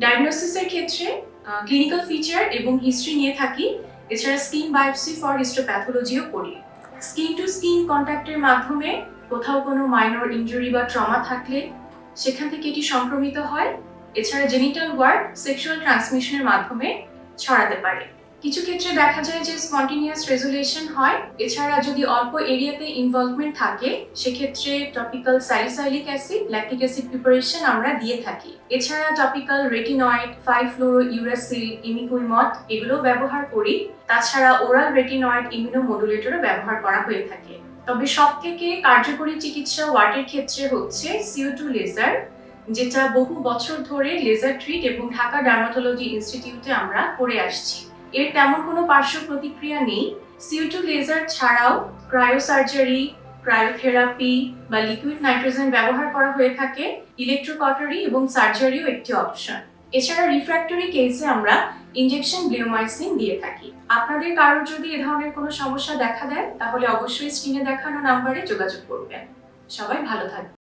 ডায়াগনোসিসের ক্ষেত্রে clinical feature এবং history নিয়ে থাকি। এছাড়া স্কিন বায়োপসি ফর হিস্টোপ্যাথোলজিও করি। স্কিন টু স্কিন কন্ট্যাক্টের মাধ্যমে কোথাও কোনো মাইনর ইনজুরি বা ট্রমা থাকলে সেখান থেকে এটি সংক্রমিত হয়। এছাড়া জেনিটাল ওয়ার্ড সেক্সুয়াল ট্রান্সমিশনের মাধ্যমে ছড়াতে পারে। কিছু ক্ষেত্রে দেখা যায় যে স্পন্টিনিয়াস রেজুলেশন হয়। এছাড়া যদি অল্প এরিয়াতে ইনভলভমেন্ট থাকে, সেক্ষেত্রে topical salicylic acid lactic acid preparation আমরা দিয়ে থাকি। এছাড়া topical retinoid five fluoro uracil imiquimod এগুলো ব্যবহার করি। তাছাড়া ওরাল রেটিনয়েড ইমিউনোমোডুলেটরও ব্যবহার করা হয়ে থাকে। তবে সব থেকে কার্যকরী চিকিৎসা ওয়ার্ডের ক্ষেত্রে হচ্ছে সিও টু লেজার যেটা বহু বছর ধরে লেজার ট্রিট এবং ঢাকা ডার্মাটোলজি ইনস্টিটিউটে আমরা করে আসছি। এর তেমন কোনো পার্শ্ব প্রতিক্রিয়া নেই। সিও টু লেজার ছাড়াও ক্রায়োসার্জারি ক্রায়োথেরাপি বা লিকুইড নাইট্রোজেন ব্যবহার করা হয়ে থাকে। ইলেকট্রোকটারি এবং সার্জারিও একটি অপশন এছাড়া রিফ্র্যাক্টরি কেসে আমরা ইনজেকশন ব্লিওমাইসিন দিয়ে থাকি। আপনাদের কারোর যদি এ ধরনের কোনো সমস্যা দেখা দেয়, তাহলে অবশ্যই স্ক্রিনে দেখানো নাম্বারে যোগাযোগ করবেন। সবাই ভালো থাকবেন।